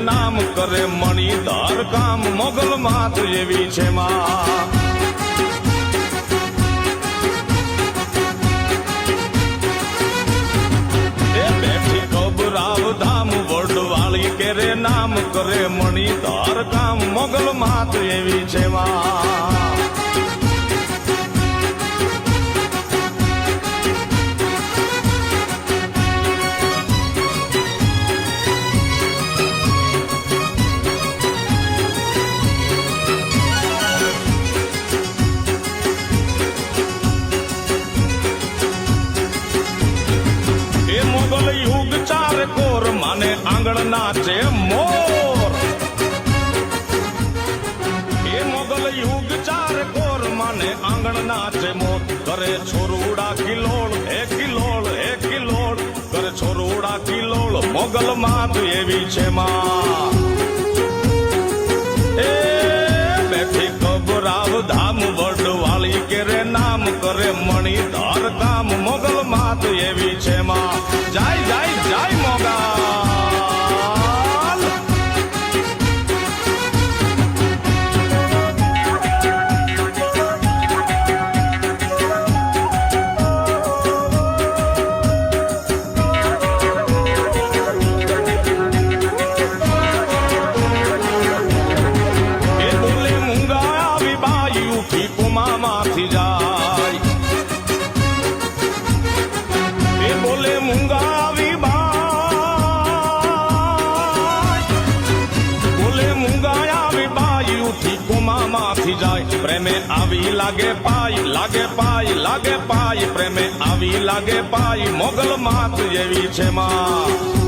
નામ કરે મણી તાર કામ મોગલ માત એવી છે માં. બેઠી વડવાળી કેરે નામ કરે મણી તાર કામ મોગલ માત એવી છે માં. માને આંગણ નાચે મોર. એ મોગલ યુગ ચાર કોર માને આંગણ નાચે મોર. કરે છોરુડા કિલોળ, હે કિલોળ હે કિલોળ. કરે છોરુડા કિલોળ, મોગલ માત એવી છે માં. એ બેઠી કબરાવ ધામ વડવાળી કેરે નામ કરે મણી ધાર કામ મોગલ માત એવી છે કુમામાંથી જાય એ બોલે મુંગાવી બોલે મૂંગા આવી બાઈ ઉઠી કુમામાંથી જાય પ્રેમે આવી લાગે પાઈ લાગે પાઈ લાગે પાઈ પ્રેમે આવી લાગે પાઈ મોગલ માત એવી છે માં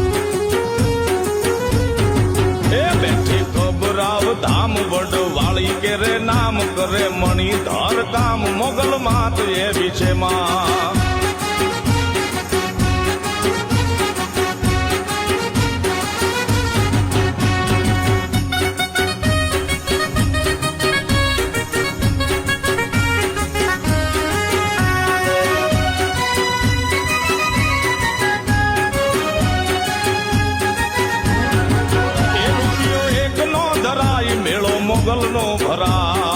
ધામ વડવાળી રે નામ કરે મણી ધર કામ મોગલ માત એવી છે માં. એ રૂપિયો